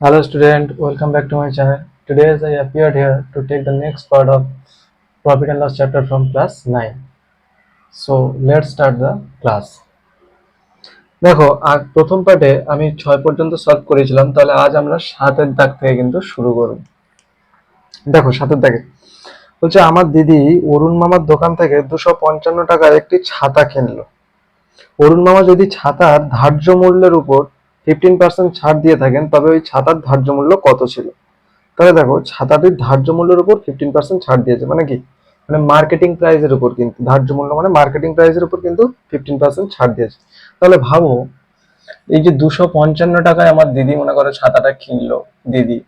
Hello student, welcome back to my channel. Today as I appeared here to take the next part of profit and loss chapter from class 9. So let's start the class. দেখো প্রথম পার্টে আমি ছয় পর্যন্ত solve করেছিলাম তাহলে আজ আমরা সাতের দাগ থেকে কিন্তু শুরু করব দেখো সাতের দাগে বলছে আমার দিদি অরুণ মামার দোকান থেকে দুশো পঞ্চান্ন টাকার একটি ছাতা কিনলো অরুণ মামা যদি ছাতার ধার্য মূল্যের উপর ফিফটিন পার্সেন্ট ছাড় দিয়ে থাকেন, তবে ওই ছাতার ধার্য মূল্য কত ছিল? তাহলে দেখো, ছাতাটির ধার্য মূল্যের উপর ফিফটিন পার্সেন্ট ছাড় দিয়েছে মানে কি? মানে মার্কেটিং প্রাইসের উপর কিন্তু, ধার্য মূল্য মানে মার্কেটিং প্রাইসের উপর কিন্তু ফিফটিন পার্সেন্ট ছাড় দিয়েছে। তাহলে ভাবো, এই যে দুশো পঞ্চান্ন টাকায় আমার দিদি মনে করো ছাতাটা কিনলো, দিদি।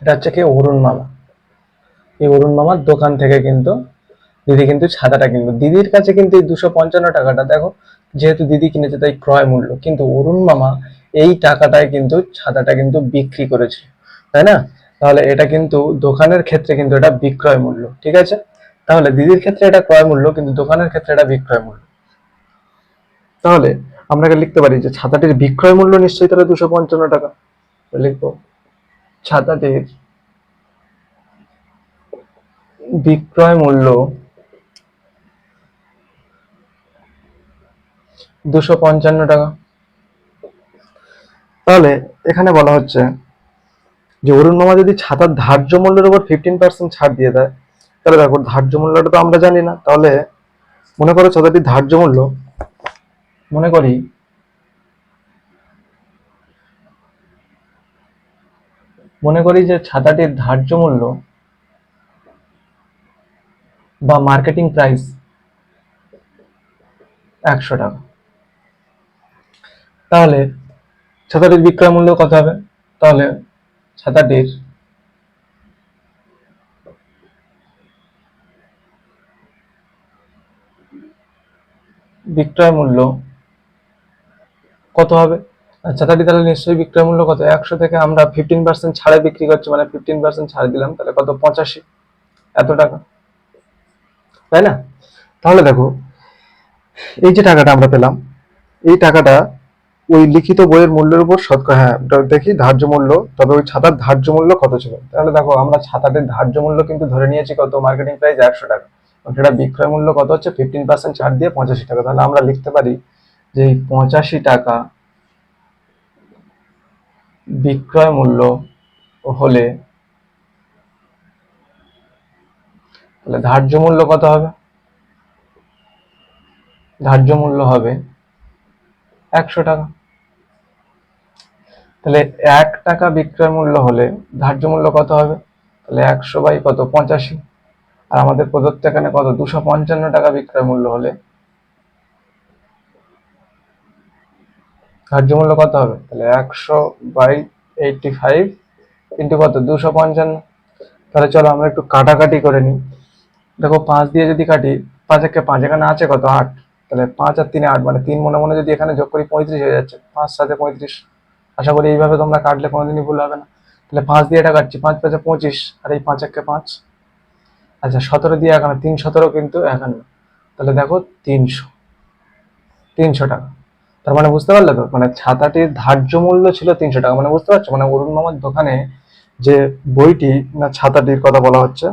এটা হচ্ছে কি অরুণ মামা। এই অরুণ মামার দোকান থেকে কিন্তু দিদি কিন্তু ছাতাটা কিনলো। দিদির কাছে কিন্তু এই দুশো পঞ্চান্ন টাকাটা, দেখো, যেহেতু দিদি কিনেছে তাই ক্রয় মূল্য। কিন্তু অরুণ মামা এই টাকাটায় কিন্তু ছাতাটা কিন্তু বিক্রি করেছে, তাই না? তাহলে এটা কিন্তু দোকানের ক্ষেত্রে কিন্তু এটা বিক্রয় মূল্য, ঠিক আছে? তাহলে দিদির ক্ষেত্রে এটা ক্রয় মূল্য, কিন্তু দোকানের ক্ষেত্রে এটা বিক্রয় মূল্য। তাহলে আমরা এখানে লিখতে পারি যে ছাতাটির বিক্রয় মূল্য নিশ্চয়ই তাহলে দুশো পঞ্চান্ন টাকা। লিখব, ছাতাটির বিক্রয় মূল্য দুশো পঞ্চান্ন টাকা। তাহলে এখানে বলা হচ্ছে যে অরুণ মামা যদি ছাতার ধার্য মূল্যের উপর ফিফটিন পার্সেন্ট ছাড় দিয়ে দেয় তাহলে দেখো ধার্য মূল্যটা তো আমরা জানি না। তাহলে মনে করো ছাতাটির ধার্য মূল্য। মনে করি। মনে করি যে ছাতাটির ধার্য মূল্য বা মার্কেটিং প্রাইস একশো টাকা। তাহলে ছাতাটির বিক্রয় মূল্য কত হবে? তাহলে ছাতাটির বিক্রয় মূল্য কত হবে? ছাতাটি তাহলে নিশ্চয়ই বিক্রয় মূল্য কত? একশো থেকে আমরা ফিফটিন পার্সেন্ট ছাড়ে বিক্রি করছি মানে ফিফটিন পার্সেন্ট ছাড় দিলাম, তাহলে কত? পঁচাশি। এত টাকা। তাই না? তাহলে দেখো, এই যে টাকাটা আমরা পেলাম, এই টাকাটা ওই লিখিত বইয়ের মূল্যের উপর শতকরা হ্যাঁ দেখি ধার্য মূল্য, তবে ওই ছাতার ধার্য মূল্য কত ছিল? তাহলে দেখো, আমরা ছাতাটির ধার্য মূল্য কিন্তু ধরে নিয়েছি কত? মার্কেটিং প্রাইস একশো টাকা। সেটা বিক্রয় মূল্য কত হচ্ছে? ফিফটিন পার্সেন্ট ছাড় দিয়ে পঁচাশি টাকা। তাহলে আমরা লিখতে পারি যে পঁচাশি টাকা বিক্রয় মূল্য হলে, তাহলে ধার্য মূল্য কত হবে? ধার্য মূল্য হবে একশো টাকা। তাহলে এক টাকা বিক্রয় মূল্য হলে ধার্য মূল্য কত হবে? তাহলে একশো বাই কত? পঁচাশি। আর আমাদের প্রদত্ত এখানে কত? দুশো পঞ্চান্ন টাকা বিক্রয় মূল্য হলে ধার্য মূল্য কত হবে? তাহলে একশো বাই এইটটি ফাইভ ইন্টু কত? দুশো পঞ্চান্ন। তাহলে চলো আমরা একটু কাটাকাটি করে নিই। দেখো পাঁচ দিয়ে যদি কাটি, পাঁচ একে পাঁচ, এখানে আছে কত? আট। তাহলে পাঁচ আর তিনে আট মানে তিন মনে মনে যদি এখানে যোগ করি, পঁয়ত্রিশ হয়ে যাচ্ছে। পাঁচ সাথে পঁয়ত্রিশ। আশা করি এইভাবে তোমরা কাটলে কোনোদিনই ভুল হবে না। তাহলে পাঁচ দিয়ে এটা কাটছি, পাঁচ পাঁচে পঁচিশ, আর এই পাঁচ একে পাঁচ। আচ্ছা সতেরো দিয়ে একান্ন, তিন সতেরো কিন্তু একান্ন। তাহলে দেখো তিনশো। তিনশো টাকা। তার মানে বুঝতে পারলে তো? মানে ছাতাটির ধার্য মূল্য ছিল তিনশো টাকা। মানে বুঝতে পারছ? মানে অরুণ মামার দোকানে যে বইটি না ছাতাটির কথা বলা হচ্ছে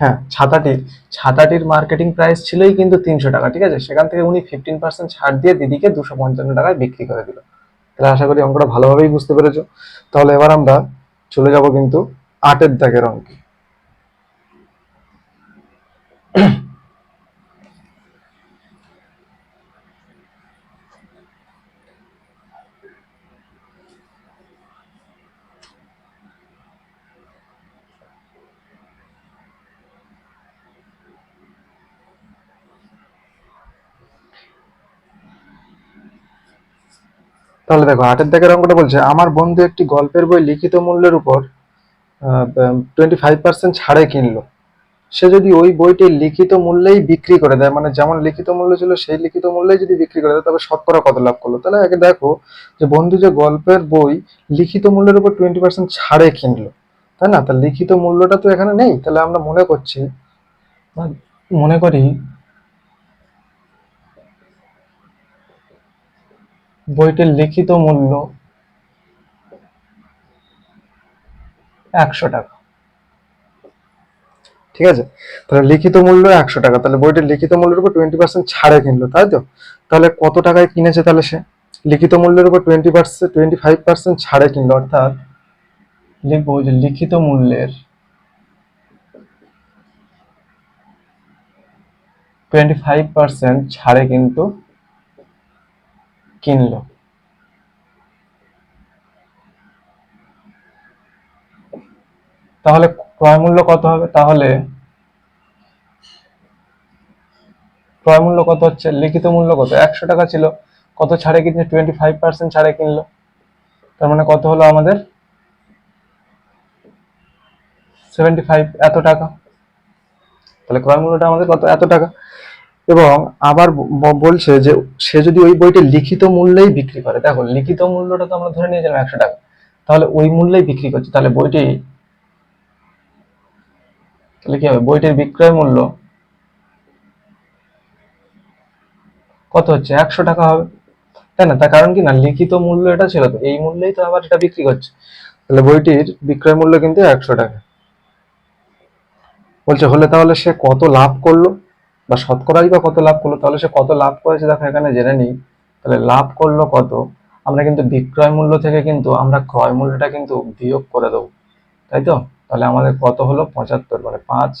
হ্যাঁ ছাতাটির ছাতাটির মার্কেটিং প্রাইস ছিলই কিন্তু তিনশো টাকা, ঠিক আছে? সেখান থেকে উনি ফিফটিন পার্সেন্ট ছাড় দিয়ে দিদিকে দুশো পঞ্চান্ন টাকায় বিক্রি করে দিল। তাহলে আশা করি অঙ্কটা ভালোভাবেই বুঝতে পেরেছ। তাহলে এবার আমরা চলে যাব কিন্তু আটের দাগের অঙ্কে। তাহলে দেখো আটের দাগের অঙ্কটা বলছে, আমার বন্ধু একটি গল্পের বই লিখিত মূল্যের উপর টোয়েন্টি ফাইভ পার্সেন্ট ছাড়ে কিনলো। সে যদি ওই বইটি লিখিত মূল্যেই বিক্রি করে দেয় মানে যেমন লিখিত মূল্য ছিল, সেই লিখিত মূল্যেই যদি বিক্রি করে দেয় তবে শতকরা কত লাভ করল? তাহলে আগে দেখো যে বন্ধু যে গল্পের বই লিখিত মূল্যের উপর টোয়েন্টি পার্সেন্ট ছাড়ে কিনলো, তাই না? তা লিখিত মূল্যটা তো এখানে নেই। তাহলে আমরা মনে করছি মনে করি বইটির লিখিত মূল্য একশো টাকা। ঠিক আছে? তাহলে লিখিত মূল্য একশো টাকা। তাহলে বইটির লিখিত মূল্যের উপর টোয়েন্টি পার্সেন্ট ছাড়ে কিনলো, তাই তো? তাহলে কত টাকায় কিনেছে তাহলে সে? লিখিত মূল্যের উপর twenty percent twenty five percent ছাড়ে কিনলো, অর্থাৎ লিখব যে লিখিত মূল্যের টোয়েন্টি ফাইভ পার্সেন্ট ছাড়ে কিন্তু কিনলো। তাহলে ক্রয় মূল্য কত হবে? তাহলে ক্রয় মূল্য কত হচ্ছে? লিখিত মূল্য কত? একশো টাকা ছিল। কত ছাড়ে কিনছে? টোয়েন্টি ফাইভ পার্সেন্ট ছাড়ে কিনলো। তার মানে কত হলো আমাদের? সেভেন্টি ফাইভ এত টাকা। তাহলে ক্রয় মূল্যটা আমাদের কত? এত টাকা। এবং আবার বলছে যে সে যদি ওই বইটা লিখিত মূল্যেই বিক্রি করে, দেখো লিখিত মূল্যটা তো আমরা ধরে নিয়ে নিয়েছিলাম একশো টাকা, তাহলে ওই মূল্যেই বিক্রি করছে, তাহলে বইটি, তাহলে কি হবে? বইটির বিক্রয় মূল্য কত হচ্ছে? একশো টাকা হবে, তাই না? তার কারণ কি না? লিখিত মূল্য এটা ছিল তো, এই মূল্যেই তো আবার এটা বিক্রি করছে। তাহলে বইটির বিক্রয় মূল্য কিন্তু একশো টাকা। বলছে হলে তাহলে সে কত লাভ করল? বা শতকরাই বা কত লাভ করল, তাহলে সে কত লাভ করেছে দেখো এখানে জেনে নিই। তাহলে লাভ করল কত? আমরা কিন্তু বিক্রয় মূল্য থেকে কিন্তু আমরা ক্রয় মূল্যটা কিন্তু বিয়োগ করে দেবো। তাই তো? তাহলে আমাদের কত হলো? পঁচাত্তর মানে পাঁচ,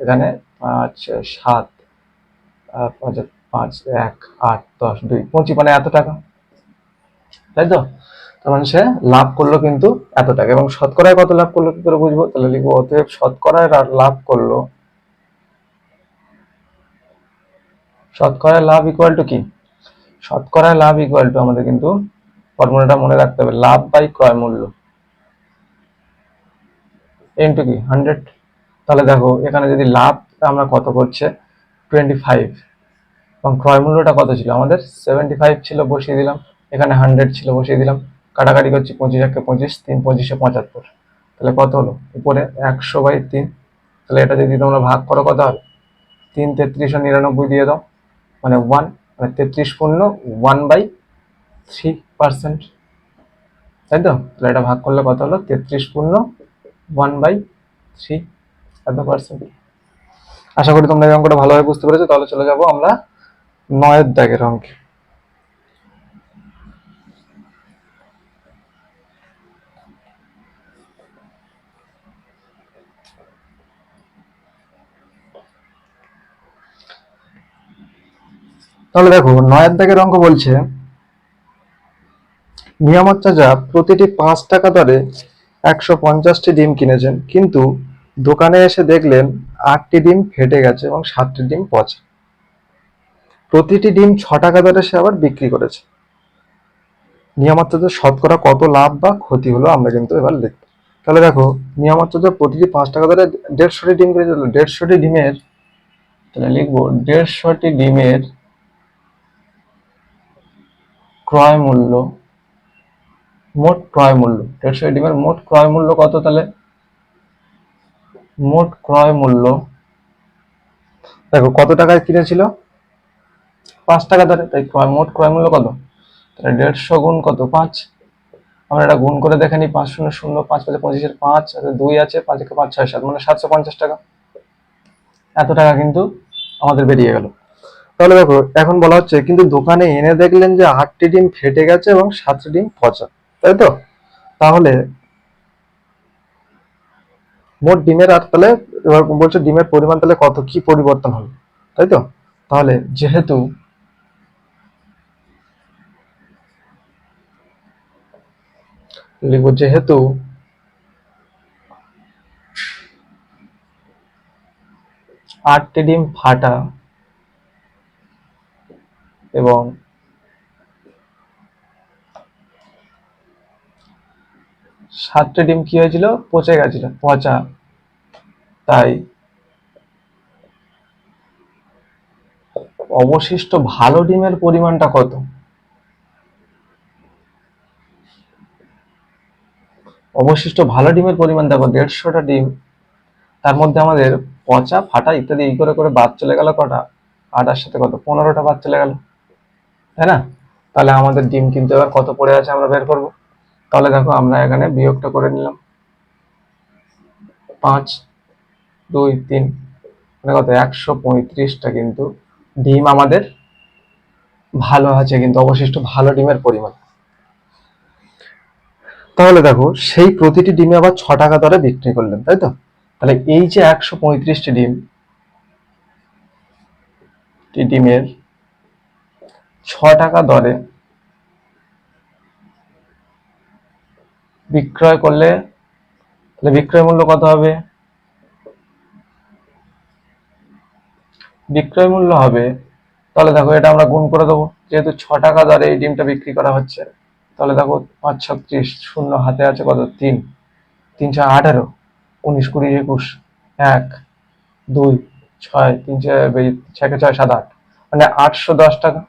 এখানে পাঁচ, সাত পাঁচ, এক, আট, দশ, দুই, পঁচিশ মানে এত টাকা। তাই তো? তার মানে সে লাভ করল কিন্তু এত টাকা। এবং শতকরায় কত লাভ করল কি করে বুঝব? তাহলে লিখব, অতএব শতকরায় লাভ করল শতকরায় লাভ ইকুয়াল টু কি? শতকরায় লাভ ইকুয়াল টু আমাদের কিন্তু ফর্মুলাটা মনে রাখতে হবে, লাভ বাই ক্রয় মূল্য। ইন্টু কি? হান্ড্রেড তাহলে দেখো, এখানে যদি লাভ আমরা কত করছে? টোয়েন্টি ফাইভ এবং ক্রয় মূল্যটা কত ছিল? আমাদের সেভেন্টি ফাইভ ছিল, বসিয়ে দিলাম। এখানে হান্ড্রেড ছিল, বসিয়ে দিলাম। কাটাকাটি করছি পঁচিশ একে পঁচিশ, তিন পঁচিশে পঁচাত্তর। তাহলে কত হলো? উপরে একশো বাই তিন। তাহলে এটা যদি তোমরা ভাগ করো, কত হবে? তিন তেত্রিশশো নিরানব্বই দিয়ে দাও। মানে ওয়ান মানে তেত্রিশ পূর্ণ ওয়ান বাই থ্রি পার্সেন্ট তাই তো? তাহলে এটা ভাগ করলে কত হলো? তেত্রিশ পূর্ণ ওয়ান বাই থ্রি এত পার্সেন্ট আশা করি তোমরা এই অঙ্কটা ভালোভাবে বুঝতে পেরেছ। তাহলে চলে যাব আমরা নয়ের দাগের অঙ্কে। তাহলে দেখো, নয়ের দাগের অঙ্ক বলছে, নিয়ামত চাচা প্রতিটি পাঁচ টাকা দরে একশো পঞ্চাশটি ডিম কিনেছেন, কিন্তু দোকানে এসে দেখলেন আটটি ডিম ফেটে গেছে এবং সাতটি ডিম পচা। প্রতিটি ডিম ছ টাকা দরে সে আবার বিক্রি করেছে। নিয়ামত চাচার শতকরা কত লাভ বা ক্ষতি হলো আমরা কিন্তু এবার লিখব। তাহলে দেখো, নিয়ামত চাচা প্রতিটি পাঁচ টাকা দরে দেড়শোটি ডিম কিনেছে দেড়শোটি ডিমের, তাহলে লিখব দেড়শোটি ডিমের ক্রয় মূল্য, মোট ক্রয় মূল্য, দেড়শো ডিমের মোট ক্রয় মূল্য কত তাহলে? মোট ক্রয় মূল্য, দেখো কত টাকায় কিনেছিল পাঁচ টাকা ধরে, তাই ক্রয়, মোট ক্রয় মূল্য কত? তাহলে দেড়শো গুণ কত? পাঁচ। আমরা এটা গুণ করে দেখে নিই, পাঁচ শূন্য শূন্য, পাঁচ পাঁচে পঁচিশের পাঁচ দুই আছে, পাঁচ একে পাঁচ, ছয়, সাত মানে সাতশো পঞ্চাশ টাকা। এত টাকা কিন্তু আমাদের বেরিয়ে গেল। তাহলে দেখো, এখন বলা হচ্ছে, কিন্তু দোকানে এনে দেখলেন যে আটটি ডিম ফেটে গেছে এবং সাতটি ডিম পচা, তাই তো? তাহলে মোট ডিমের আর তাহলে এবার বলছে ডিমের পরিমাণ তাহলে কত, কি পরিবর্তন হবে, তাই তো? তাহলে যেহেতু লিখব, যেহেতু আটটি ডিম ফাটা এবং সাতটা ডিম কি হয়েছিল? পচে গেছিল, পচা। তাই অবশিষ্ট ভালো ডিমের পরিমাণটা কত? অবশিষ্ট ভালো ডিমের পরিমাণ দেখো দেড়শোটা ডিম। তার মধ্যে আমাদের পচা, ফাটা ইত্যাদি এই করে করে বাদ চলে গেল কটা? আটার সাথে কত? পনেরোটা বাদ চলে গেল। তাই না? তাহলে আমাদের ডিম কিন্তু এবার কত পড়ে আছে আমরা বের করব। তাহলে দেখো আমরা এখানে বিয়োগটা করে নিলাম। পাঁচ, দুই, তিন মানে কত? একশো পঁয়ত্রিশটা কিন্তু ডিম আমাদের ভালো আছে, কিন্তু অবশিষ্ট ভালো ডিমের পরিমাণ। তাহলে দেখো, সেই প্রতিটি ডিমে আবার ছ টাকা দরে বিক্রি করলেন, তাই তো? তাহলে এই যে একশো পঁয়ত্রিশটি ডিম ডিমের ছ টাকা দরে বিক্রয় করলে, তাহলে বিক্রয় মূল্য কত হবে? বিক্রয় মূল্য হবে, তাহলে দেখো এটা আমরা গুণ করে দেবো। যেহেতু ছ টাকা দরে এই ডিমটা বিক্রি করা হচ্ছে, তাহলে দেখো পাঁচ ছত্রিশ শূন্য হাতে আছে কত? তিন। তিন ছয় আঠারো, উনিশ কুড়ি একুশ, এক, দুই, ছয়, তিন ছয় ছয়কে ছয়, সাত, আট। মানে আটশো দশ টাকা।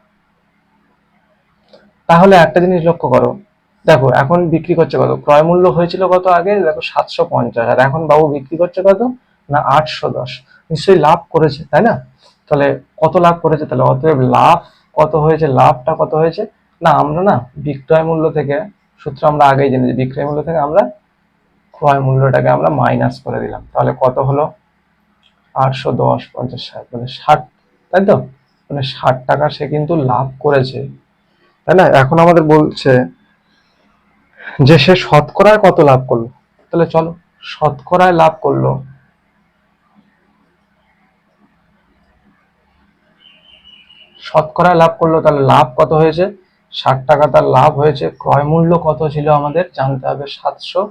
তাহলে একটা জিনিস লক্ষ্য করো। দেখো, এখন বিক্রি করছে কত? ক্রয় মূল্য হয়েছিল কত আগে? দেখো, সাতশো পঞ্চাশ। আর এখন বাবু বিক্রি করছে কত? না, আটশো দশ। নিশ্চয়ই লাভ করেছে, তাই না? তাহলে কত লাভ করেছে? তাহলে অতএব লাভ কত হয়েছে? লাভটা কত হয়েছে? না, আমরা না, বিক্রয় মূল্য থেকে, সূত্র আমরা আগেই জেনেছি বিক্রয় মূল্য থেকে আমরা ক্রয় মূল্যটাকে আমরা মাইনাস করে দিলাম। তাহলে কত হলো? আটশো দশ, পঞ্চাশ ষাট মানে ষাট, তাই তো? মানে ষাট টাকা সে কিন্তু লাভ করেছে। তাই না? এখন আমাদের বলছে যে সে শতকরায় কত লাভ করল? তাহলে চলো, শতকরায় লাভ করল। শতকরায় লাভ করল, তাহলে লাভ কত হয়েছে? ষাট টাকা তার লাভ হয়েছে। ক্রয় মূল্য কত ছিল আমাদের? জানতে হবে, সাতশো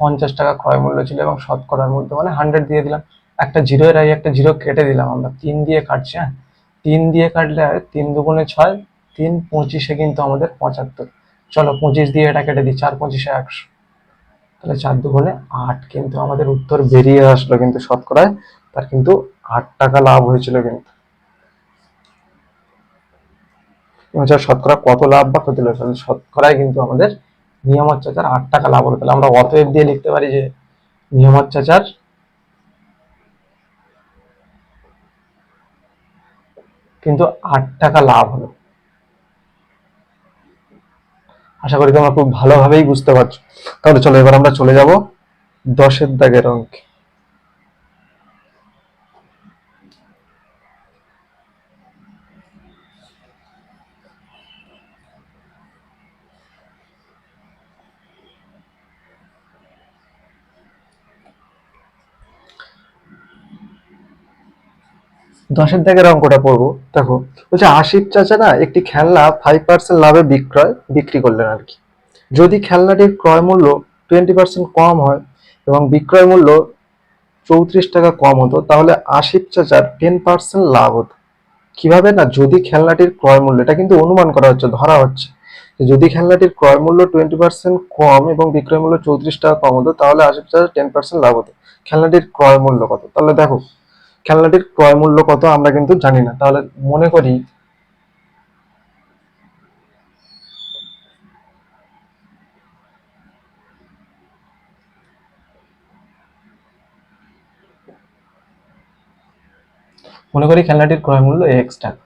পঞ্চাশ টাকা ক্রয় মূল্য ছিল এবং শতকরার মূল্য মানে হান্ড্রেড দিয়ে দিলাম। একটা জিরো এর আগে একটা জিরো কেটে দিলাম আমরা। তিন দিয়ে কাটছি হ্যাঁ? তিন দিয়ে কাটলে তিন দুগুণে ছয় তিন, পঁচিশে কিন্তু আমাদের পঁচাত্তর। চলো পঁচিশ দিয়ে এটা কেটে দিই, চার, পঁচিশে একশো। তাহলে চার দুগুণে আট কিন্তু আমাদের উত্তর বেরিয়ে আসলো কিন্তু শতকরায়, তার কিন্তু আট টাকা লাভ হয়েছিল কিন্তু। শতকরা কত লাভ বা ক্ষতি তাহলে শতকরায় কিন্তু আমাদের নিয়মত চাচার আট টাকা লাভ হলো। তাহলে আমরা অতএব দিয়ে লিখতে পারি যে নিয়মত চাচার কিন্তু আট টাকা লাভ হলো। আশা করি তোমরা খুব ভালোভাবেই বুঝতে পারছ। তাহলে চলো, এবার আমরা চলে যাব দশের দাগের অঙ্কে। দশের দাগের অঙ্কটা পড়ব। দেখো বলছে আশিফ চাচা না একটি খেলনা ফাইভ পার্সেন্ট লাভে বিক্রয়, বিক্রি করলেন আর কি। যদি খেলনাটির ক্রয় মূল্য টোয়েন্টি পার্সেন্ট কম হয় এবং বিক্রয় মূল্য চৌত্রিশ টাকা কম হতো, তাহলে আশিফ চাচার টেন পার্সেন্ট লাভ হতো। কীভাবে না যদি খেলনাটির ক্রয় মূল্য, এটা কিন্তু অনুমান করা হচ্ছে, ধরা হচ্ছে যদি খেলনাটির ক্রয় মূল্য টোয়েন্টি পার্সেন্ট কম এবং বিক্রয় মূল্য চৌত্রিশ টাকা কম হতো, তাহলে আশিফ চাচার টেন পার্সেন্ট লাভ হতো। খেলনাটির ক্রয় মূল্য কত? তাহলে দেখো খেলনাটির ক্রয় মূল্য কত আমরা কিন্তু জানি না। তাহলে মনে করি মনে করি খেলনাটির ক্রয় মূল্য এক্স টাকা।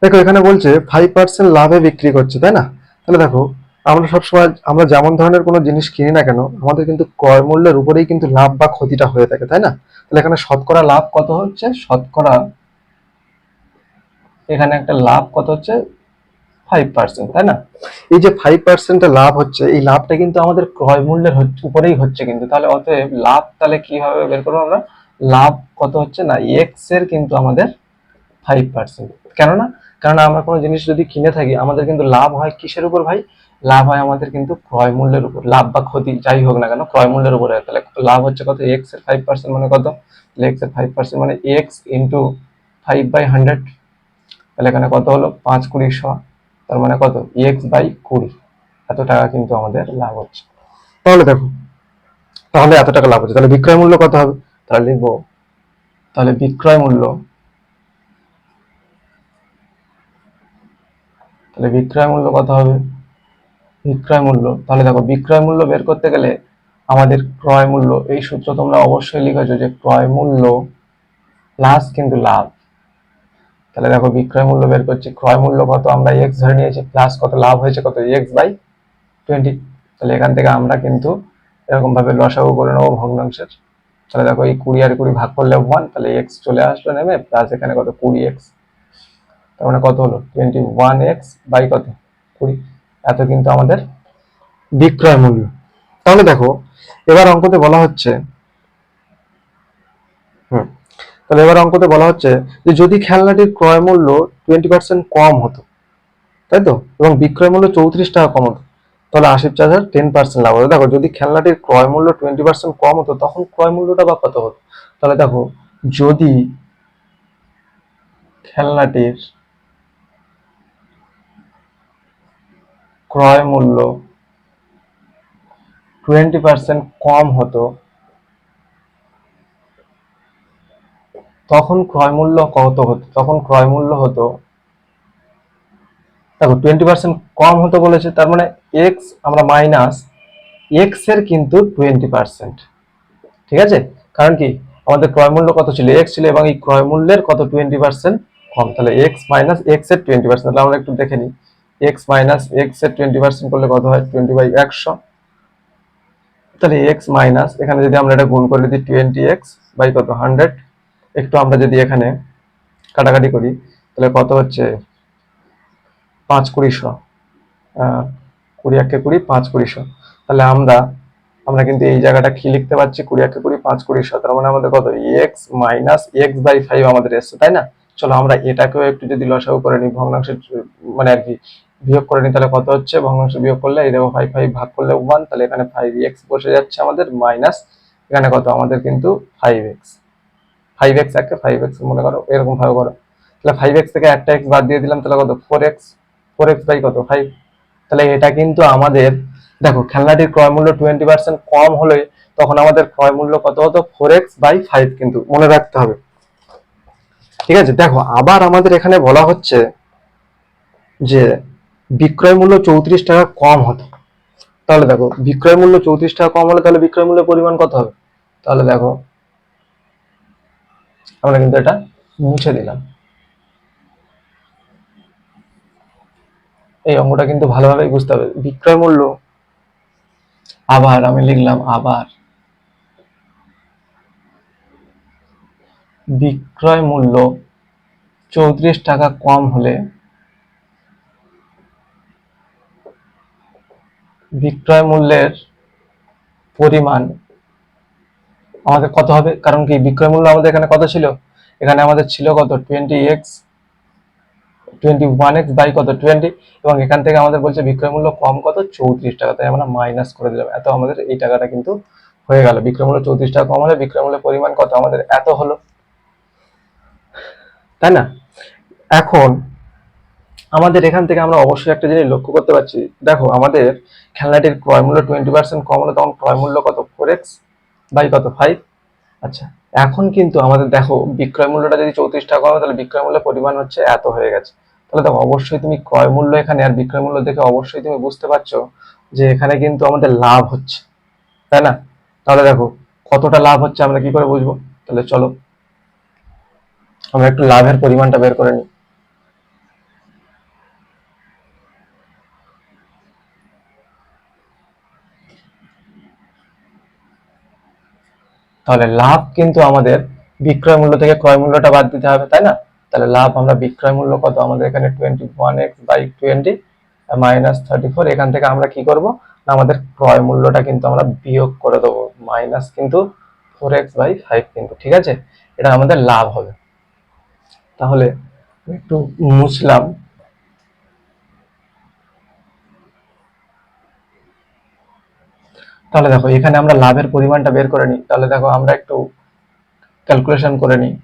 দেখো, এখানে বলছে ফাইভ পার্সেন্ট লাভে বিক্রি করছে, তাই না? তাহলে দেখো আমরা সবসময়, আমরা যেমন ধরনের কোনো জিনিস কিনি না কেন, আমাদের কিন্তু ক্রয় মূল্যের উপরেই কিন্তু লাভ বা ক্ষতিটা হয়ে থাকে, তাই না? তাহলে এখানে শতকরা লাভ কত হচ্ছে? শতকরা এখানে একটা লাভ কত হচ্ছে? ফাইভ পার্সেন্ট তাই না? এই যে ফাইভ পার্সেন্টের লাভ হচ্ছে, এই লাভটা কিন্তু আমাদের ক্রয় মূল্যের উপরেই হচ্ছে কিন্তু। তাহলে অতএব লাভ তাহলে কীভাবে বের করব আমরা? লাভ কত হচ্ছে না? এক্সের কিন্তু আমাদের ফাইভ পার্সেন্ট কেননা? কেননা আমরা কোনো জিনিস যদি কিনে থাকি, আমাদের কিন্তু লাভ হয় কিসের উপর ভাই? লাভ হয় আমাদের কিন্তু ক্রয় মূল্যের উপর। লাভ বা ক্ষতি যাই হোক না কেন, ক্রয় মূল্যের উপরে তাহলে লাভ হচ্ছে কত? এক্সের ফাইভ পার্সেন্ট মানে কত? এক্সের ফাইভ পার্সেন্ট মানে X into five by hundred তাহলে এখানে কত হলো? পাঁচ কুড়ি শ, তার মানে কত? এক্স বাই কুড়ি। এত টাকা কিন্তু আমাদের লাভ হচ্ছে। তাহলে দেখো, তাহলে এত টাকা লাভ হচ্ছে। তাহলে বিক্রয় মূল্য কত হবে? তাহলে লিখব, তাহলে বিক্রয় মূল্য, তাহলে বিক্রয় মূল্য কত হবে? বিক্রয় মূল্য, তাহলে দেখো বিক্রয় মূল্য বের করতে গেলে আমাদের ক্রয় মূল্য, এই সূত্র তোমরা অবশ্যই লিখেছো যে ক্রয় মূল্য প্লাস কিন্তু লাভ। তাহলে দেখো বিক্রয় মূল্য বের করছি, ক্রয় মূল্য কত? আমরা এক্স ধরে নিয়েছি প্লাস কত? লাভ হয়েছে কত? এক্স বাই টোয়েন্টি তাহলে এখান থেকে আমরা কিন্তু এরকম ভাবে লসাগু করে নেব ভগ্নাংশের। তাহলে দেখো এই কুড়ি আর কুড়ি ভাগ করলে ওয়ান তাহলে এক্স চলে আসলো নেমে প্লাস এখানে কত? কুড়ি এক্স তার মানে কত হলো? টোয়েন্টি ওয়ান এক্স বাই কত? কুড়ি। এত কিন্তু আমাদের বিক্রয় মূল্য। তাহলে দেখো, এবার অঙ্কতে বলা হচ্ছে, হুম, তাহলে এবার অঙ্কতে বলা হচ্ছে যে যদি খেলনাটির ক্রয় মূল্য টোয়েন্টি পার্সেন্ট কম হতো, তাই তো? এবং বিক্রয় মূল্য চৌত্রিশ টাকা কম হতো, তাহলে আশিফ চাচার টেন পার্সেন্ট লাভ হতো। দেখো, যদি খেলনাটির ক্রয় মূল্য টোয়েন্টি পার্সেন্ট কম হতো, তখন ক্রয় মূল্যটা বা কত হতো? তাহলে দেখো, যদি খেলনাটির ক্রয় মূল্য টোয়েন্টি পার্সেন্ট কম হতো, তখন ক্রয় মূল্য কত হতো? তখন ক্রয় মূল্য হতো, দেখো টোয়েন্টি পার্সেন্ট কম হতো বলেছে, তার মানে এক্স আমরা মাইনাস এক্সের কিন্তু টোয়েন্টি পার্সেন্ট ঠিক আছে? কারণ কি? আমাদের ক্রয় মূল্য কত ছিল? এক্স ছিল এবং এই ক্রয় মূল্যের কত? টোয়েন্টি পার্সেন্ট কম, তাহলে এক্স মাইনাস এক্সের টোয়েন্টি পার্সেন্ট তাহলে আমরা একটু দেখে নিই। এক্স মাইনাস এক্সের টোয়েন্টি পার্সেন্ট করলে কত হয়? টোয়েন্টি বাই একশো। তাহলে এক্স মাইনাস এখানে যদি আমরা এটা গুণ করে দিই টোয়েন্টি এক্স বাই কত? হান্ড্রেড একটু আমরা যদি এখানে কাটাকাটি করি, তাহলে কত হচ্ছে? পাঁচ কুড়িশো কুড়ি একে কুড়ি, পাঁচ কুড়িশো তাহলে আমরা আমরা কিন্তু এই জায়গাটা কি লিখতে পারছি? কুড়ি একে কুড়ি, পাঁচ কুড়িশো তার মানে আমাদের কত? X minus X by five আমাদের এসছে, তাই না? চলো আমরা এটাকেও একটু যদি লসাগু করে নিই, ভগ্নাংশের মানে আর কি বিয়োগ করে নিই, তাহলে কত হচ্ছে? ভগ্নাংশ বিয়োগ করলে এই দেখো ফাইভ ফাইভ ভাগ করলে ওয়ান তাহলে এখানে ফাইভ এক্স বসে যাচ্ছে আমাদের মাইনাস এখানে কত? আমাদের কিন্তু ফাইভ এক্স ফাইভ এক্স একে ফাইভ এক্স মনে করো, এরকম ভাবে করো। তাহলে ফাইভ এক্স থেকে একটা এক্স বাদ দিয়ে দিলাম, তাহলে কত? Four X four X by কত? ফাইভ তাহলে এটা কিন্তু আমাদের, দেখো খেলনাটির ক্রয় মূল্য টোয়েন্টি পার্সেন্ট কম হলে তখন আমাদের ক্রয় মূল্য কত হতো? ফোর এক্স বাই ফাইভ কিন্তু মনে রাখতে হবে। ঠিক আছে? দেখো, আবার আমাদের এখানে বলা হচ্ছে যে বিক্রয় মূল্য চৌত্রিশ টাকা কম হতো। তাহলে দেখো, বিক্রয় মূল্য চৌত্রিশ টাকা কম হলে তাহলে বিক্রয় মূল্যের পরিমাণ কত হবে? তাহলে দেখো, আমরা কিন্তু এটা মুছে দিলাম। এই অঙ্গটা কিন্তু ভালোভাবেই বুঝতে হবে। বিক্রয় মূল্য, আবার আমি লিখলাম আবার। বিক্রয় মূল্য চৌত্রিশ টাকা কম হলে বিক্রয় মূল্যের পরিমাণ আমাদের কত হবে? কারণ কি বিক্রয় মূল্য আমাদের এখানে কত ছিল? এখানে আমাদের ছিল কত? Twenty X twenty one X by কত? টোয়েন্টি এবং এখান থেকে আমাদের বলছে বিক্রয় মূল্য কম কত? চৌত্রিশ টাকা। তাই আমরা মাইনাস করে দিলাম। এত আমাদের এই টাকাটা কিন্তু হয়ে গেল। বিক্রয় মূল্য চৌত্রিশ টাকা কম হলে বিক্রয় মূল্যের পরিমাণ কত? আমাদের এত হলো। তাই না? এখন আমাদের এখান থেকে আমরা অবশ্যই একটা জিনিস লক্ষ্য করতে পারছি। দেখো, আমাদের খেলনাটির ক্রয় মূল্য টোয়েন্টি পার্সেন্ট কম হলে তখন ক্রয় মূল্য কত? ফোর এক্স বাই কত? ফাইভ আচ্ছা এখন কিন্তু আমাদের দেখো, বিক্রয় মূল্যটা যদি চৌত্রিশ টাকা হবে তাহলে বিক্রয় মূল্যের পরিমাণ হচ্ছে এত হয়ে গেছে। তাহলে দেখো, অবশ্যই তুমি ক্রয় মূল্য এখানে আর বিক্রয় মূল্য দেখে অবশ্যই তুমি বুঝতে পারছ যে এখানে কিন্তু আমাদের লাভ হচ্ছে। তাই না? তাহলে দেখো, কতটা লাভ হচ্ছে আমরা কি করে বুঝব? তাহলে চলো আমরা একটু লাভের পরিমাণটা বের করে নিই। তাহলে লাভ কিন্তু আমাদের বিক্রয় মূল্য থেকে ক্রয় মূল্যটা বাদ দিতে হবে, তাই না? তাহলে লাভ আমরা বিক্রয় মূল্য কত? আমাদের এখানে twenty one x by twenty minus thirty four এখান থেকে আমরা কি করব? না, আমাদের ক্রয় মূল্যটা কিন্তু আমরা বিয়োগ করে দেবো মাইনাস কিন্তু ফোর এক্স বাই ফাইভ কিন্তু, ঠিক আছে? এটা আমাদের লাভ হবে। তাহলে একটু মুছলাম। তাহলে দেখো, এখানে আমরা লাভের পরিমাণটা বের করে নিই। তাহলে দেখো, আমরা একটু ক্যালকুলেশন করে নিই।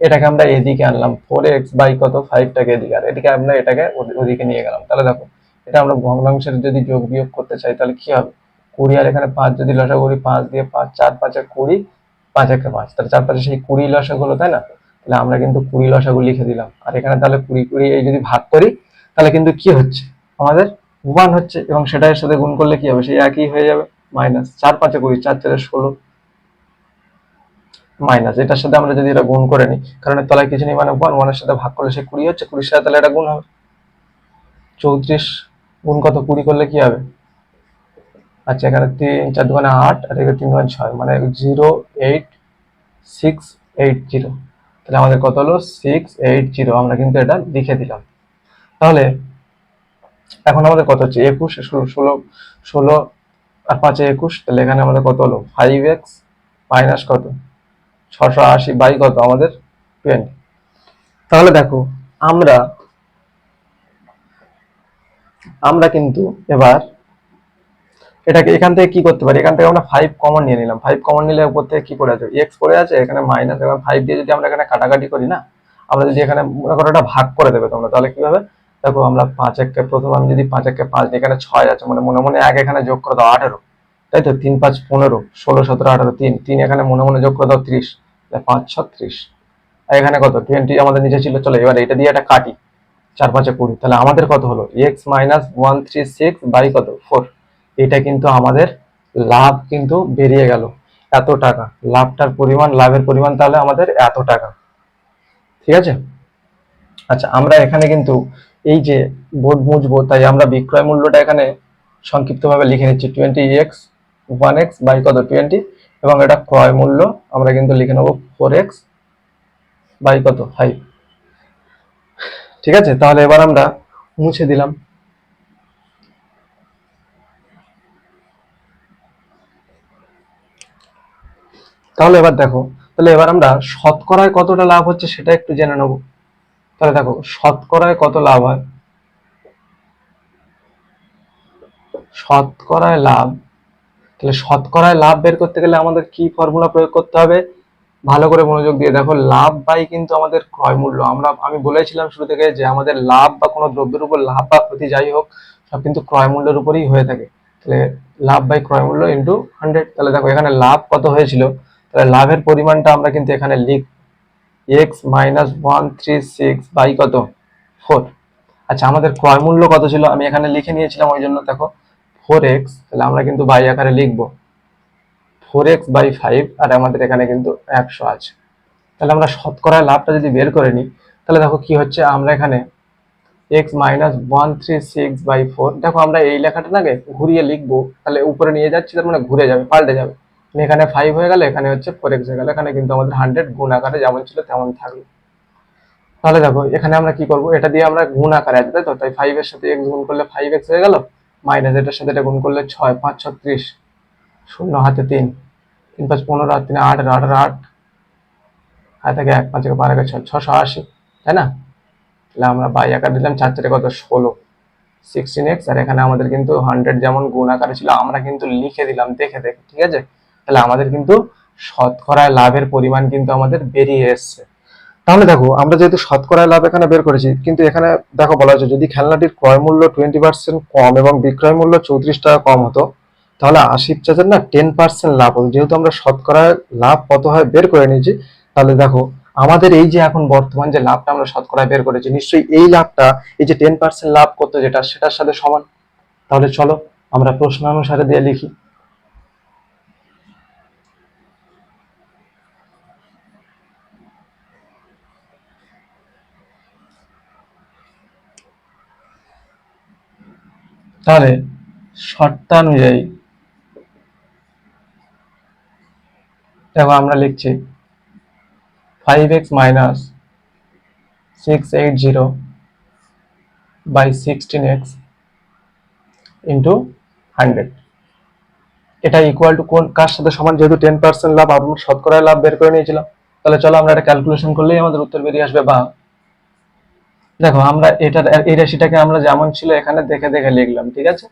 এটাকে আমরা এদিকে আনলাম ফোর এক্স বাই কত? ফাইভটাকে এদিকে। আর এদিকে আমরা এটাকে ওদিকে নিয়ে গেলাম। তাহলে দেখো, এটা আমরা ভগ্নাংশের যদি যোগ বিয়োগ করতে চাই, তাহলে কি হবে? কুড়ি আর এখানে পাঁচ যদি লসা করি, পাঁচ দিয়ে পাঁচ, চার পাঁচে কুড়ি, পাঁচ একে পাঁচ। তাহলে চার পাঁচে সেই কুড়ি লসাগুলো তাই না? তাহলে আমরা কিন্তু কুড়ি লসাগু লিখে দিলাম। আর এখানে তাহলে কুড়ি কুড়ি এই যদি ভাগ করি, তাহলে কিন্তু কি হচ্ছে? আমাদের ওয়ান হচ্ছে এবং সেটার সাথে গুণ করলে কি হবে? সেই একই হয়ে যাবে। মাইনাস চার পাঁচে কুড়ি, চার চারে ষোলো। মাইনাস এটার সাথে আমরা যদি এটা গুণ করে নিই, কারণ তলায় কিছু নেই মানে ওয়ান ওয়ানের সাথে ভাগ করলে সে কুড়ি হচ্ছে, কুড়ির সাথে তাহলে এটা গুণ হবে। চৌত্রিশ গুণ কত কুড়ি করলে কি হবে? আচ্ছা এখানে তিন, চার দোকানে আট, আর এখানে তিন দোকানে ছয় মানে zero eight six eight zero তাহলে আমাদের কত হলো? সিক্স এইট জিরো আমরা কিন্তু এটা লিখে দিলাম। তাহলে এখন আমাদের কত হচ্ছে? একুশ, ষোলো ষোলো আর পাঁচে একুশ, তাহলে এখানে আমাদের কত হলো? ফাইভ এক্স মাইনাস কত? ছশো আশি বাই কত? আমাদের টোয়েন্টি তাহলে দেখো, আমরা আমরা কিন্তু এবার এটাকে এখান থেকে কি করতে পারি? এখান থেকে আমরা ফাইভ কমন নিয়ে নিলাম। ফাইভ কমন নিলে উপর থেকে কি করে আছে? এক্স পড়ে আছে, এখানে মাইনাস এবং ফাইভ দিয়ে যদি আমরা এখানে কাটাকাটি করি না, আমরা যদি এখানে মনে করো এটা ভাগ করে দেবে তোমরা, তাহলে কি হবে দেখো আমরা পাঁচ এককে প্রথম আমি যদি পাঁচ এককে পাঁচ এখানে ছয় আছে মানে মনে মনে এক এখানে যোগ করে দাও আঠেরো। তাই তো? তিন পাঁচ পনেরো, ষোলো, সতেরো, আঠারো, তিন। তিন এখানে মনে মনে যোগ করে দাও ত্রিশ পাঁচ, ছত্রিশ। আর এখানে কত? টোয়েন্টি আমাদের নিচে ছিল, চলো এবার এটা দিয়ে এটা কাটি। চার, পাঁচে কুড়ি। তাহলে আমাদের কত হলো? X minus one three six by কত? ফোর এটা কিন্তু আমাদের লাভ কিন্তু বেরিয়ে গেল। এত টাকা। লাভটার পরিমাণ, লাভের পরিমাণ তাহলে আমাদের এত টাকা। ঠিক আছে? আচ্ছা আমরা এখানে কিন্তু এই যে বোর্ড মুছবো, তাই আমরা বিক্রয় মূল্যটা এখানে সংক্ষিপ্তভাবে লিখে নিচ্ছি। Twenty x one x by কত? টোয়েন্টি এবং এটা ক্রয় মূল্য আমরা কিন্তু লিখে নেব ফোর এক্স বাই কত? ফাইভ ঠিক আছে? তাহলে এবার আমরা মুছে দিলাম। তাহলে এবার দেখো, তাহলে এবার আমরা শতকরায় কতটা লাভ হচ্ছে সেটা একটু জেনে নেব। তাহলে দেখো, শতকরায় কত লাভ হয়? শতকরায় লাভ, তাহলে শতকরায় লাভ বের করতে গেলে আমাদের কি ফর্মুলা প্রয়োগ করতে হবে? ভালো করে মনোযোগ দিয়ে দেখো, লাভ বাই কিন্তু আমাদের ক্রয় মূল্য। আমরা, আমি বলেছিলাম শুরু থেকে যে আমাদের লাভ বা কোনো দ্রব্যের উপর লাভ বা ক্ষতি যাই হোক, সব কিন্তু ক্রয় মূল্যের উপরেই হয়ে থাকে। তাহলে লাভ বাই ক্রয় মূল্য ইন্টু হান্ড্রেড তাহলে দেখো এখানে লাভ কত হয়েছিল? তাহলে লাভের পরিমাণটা আমরা কিন্তু এখানে লিখ x minus one three six by কত? ফোর আচ্ছা আমাদের ক্রয় মূল্য কত ছিল? আমি এখানে লিখে নিয়েছিলাম, ওই জন্য দেখো ফোর এক্স তাহলে আমরা কিন্তু বাই আকারে লিখব। ফোর এক্স বাই ফাইভ আর আমাদের এখানে কিন্তু একশো আছে। তাহলে আমরা শতকরায় লাভটা যদি বের করে নিই, তাহলে দেখো কি হচ্ছে, আমরা এখানে x minus one three six by four দেখো আমরা এই লেখাটা নাকি ঘুরিয়ে লিখব, তাহলে উপরে নিয়ে যাচ্ছি, তার মানে ঘুরে যাবে, পাল্টে যাবে। এখানে ফাইভ হয়ে গেল, এখানে হচ্ছে ফোর এক্স হয়ে গেল। এখানে কিন্তু আমাদের হান্ড্রেড গুণ আকারে যেমন ছিল তেমন থাকল। তাহলে দেখো, এখানে আমরা কি করব? এটা দিয়ে আমরা গুণ আকারে আছে তাই তো? তাই ফাইভ এর সাথে এক্স গুণ করলে ফাইভ এক্স হয়ে গেল মাইনাস এটার সাথে এটা গুণ করলে ছয়, পাঁচ, ছত্রিশ, শূন্য, হাতে তিন তিন, পাঁচ, পনেরো আর তিন, আট আট আট হাতে থেকে এক পাঁচ বারো একে ছয়, ছশো আশি, তাই না? তাহলে আমরা বাই আকার দিলাম চার চারে কত? ষোলো সিক্সটিন এক্স আর এখানে আমাদের কিন্তু হান্ড্রেড যেমন গুণ আকারে ছিল, আমরা কিন্তু লিখে দিলাম, দেখে দেখে, ঠিক আছে? তাহলে আমাদের কিন্তু শতকরায় লাভের পরিমাণ কিন্তু আমাদের বেরিয়ে এসছে। তাহলে দেখো, আমরা যেহেতু শতকরায় লাভ এখানে বের করেছি, কিন্তু এখানে দেখো বলা হচ্ছে যদি খেলনাটির ক্রয় মূল্য টোয়েন্টি পার্সেন্ট কম এবং বিক্রয় মূল্য চৌত্রিশ টাকা কম হতো, তাহলে আশির চার্জের না টেন পার্সেন্ট লাভ হতো। যেহেতু আমরা শতকরায় লাভ কত হয় বের করে নিয়েছি, তাহলে দেখো, আমাদের এই যে এখন বর্তমান যে লাভটা আমরা শতকরায় বের করেছি, নিশ্চয়ই এই লাভটা, এই যে টেন পার্সেন্ট লাভ করতো যেটা, সেটার সাথে সমান। তাহলে চলো, আমরা প্রশ্ন অনুসারে দিয়ে লিখি। তাহলে শর্তানুযায়ী দেখো আমরা লিখছি five x minus six eight zero by sixteen x into hundred এটা ইকুয়াল টু কোন, কার সাথে সমান? যেহেতু টেন পার্সেন্ট লাভ আমরা শতকরায় লাভ বের করে নিয়েছিলাম, তাহলে চলো আমরা এটা ক্যালকুলেশন করলেই আমাদের উত্তর বেরিয়ে আসবে বা দেখো, আমরা এটা এই রাশিটাকে আমরা যেমন ছিল এখানে দেখে দেখে লিখলাম, ঠিক আছে?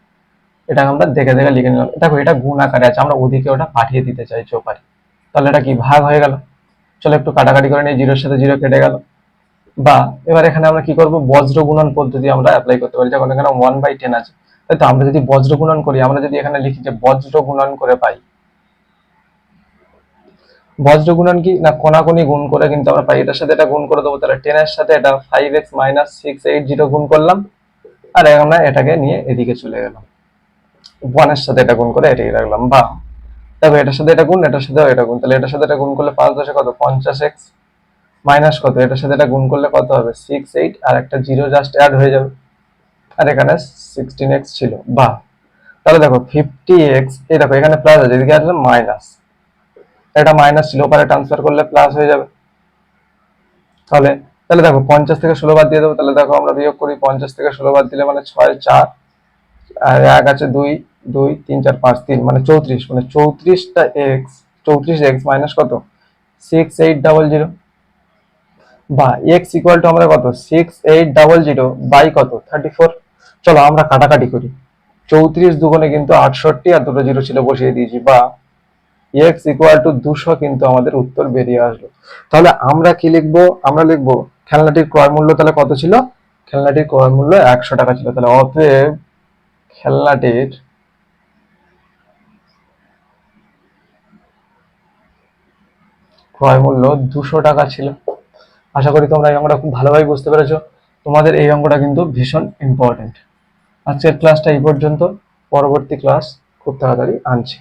এটা আমরা দেখে দেখে লিখে নিলাম। দেখো, এটা গুণ আকারে আছে, আমরা ওদিকে ওটা পাঠিয়ে দিতে চাইছি ওপারে তাহলে এটা কি ভাগ হয়ে গেল? চলো একটু কাটাকাটি করে নিই, জিরোর সাথে জিরো কেটে গেল। বা, এবার এখানে আমরা কি করব? বজ্র গুণন পদ্ধতি আমরা অ্যাপ্লাই করতে পারি। যখন এখানে ওয়ান বাই টেন আছে, তাই তো আমরা যদি বজ্র গুণন করি, আমরা যদি এখানে লিখি যে বজ্র গুণন করে পাই বজ্র গুণন কি? না, কোনাকুনি গুণ করে কিন্তু আমরা পাই। এটার সাথে এটা গুণ করে দেবো। তাহলে টেন এর সাথে এটা five x minus six eight zero গুণ করলাম। আর আমরা এটাকে নিয়ে এদিকে চলে গেলাম। ওয়ানের সাথে এটা গুণ করে এটাকে রাখলাম। বা দেখো, এটার সাথে এটা গুণ, এটার সাথে এটা গুণ। তাহলে এটার সাথে এটা গুণ করলে পাঁচ দশে কত? পঞ্চাশ এক্স মাইনাস কত? এটার সাথে এটা গুণ করলে কত হবে? সিক্স এইট আর একটা জিরো জাস্ট অ্যাড হয়ে যাবে। আর এখানে সিক্সটিন এক্স ছিল। বা তাহলে দেখো ফিফটি এক্স এই দেখো, এখানে প্লাস আছে, এদিকে আসলে মাইনাস এটা মাইনাস ছিল, ওপারে ট্রান্সফার করলে প্লাস হয়ে যাবে। তাহলে তাহলে দেখো, পঞ্চাশ থেকে ষোলো বাদ দিয়ে দেবো, তাহলে দেখো আমরা বিয়োগ করি, পঞ্চাশ থেকে ষোলো বাদ দিলে মানে ছয়, চার, আর এক আছে দুই দুই, তিন, চার, পাঁচ, তিন মানে চৌত্রিশ মানে চৌত্রিশটা এক্স চৌত্রিশ এক্স মাইনাস কত? সিক্স এইট ডাবল জিরো বা এক্স ইকুয়াল টু আমরা কত? Six eight double zero by কত? থার্টি ফোর চলো, আমরা কাটাকাটি করি। চৌত্রিশ দুগুণে কিন্তু আটষট্টি আর দুটো জিরো ছিল, বসিয়ে দিয়েছি, বা এক্স ইকুয়াল টু দুশো কিন্তু আমাদের উত্তর বেরিয়ে আসলো। তাহলে আমরা কি লিখব? আমরা লিখব খেলনাটির ক্রয় মূল্য তাহলে কত ছিল? খেলনাটির ক্রয় মূল্য একশো টাকা ছিল। তাহলে অতএব খেলনাটির ক্রয় মূল্য দুশো টাকা ছিল। আশা করি তোমরা এই অঙ্কটা খুব ভালোভাবে বুঝতে পেরেছ। তোমাদের এই অঙ্কটা কিন্তু ভীষণ ইম্পর্টেন্ট আজকের ক্লাসটা এই পর্যন্ত। পরবর্তী ক্লাস খুব তাড়াতাড়ি আনছি।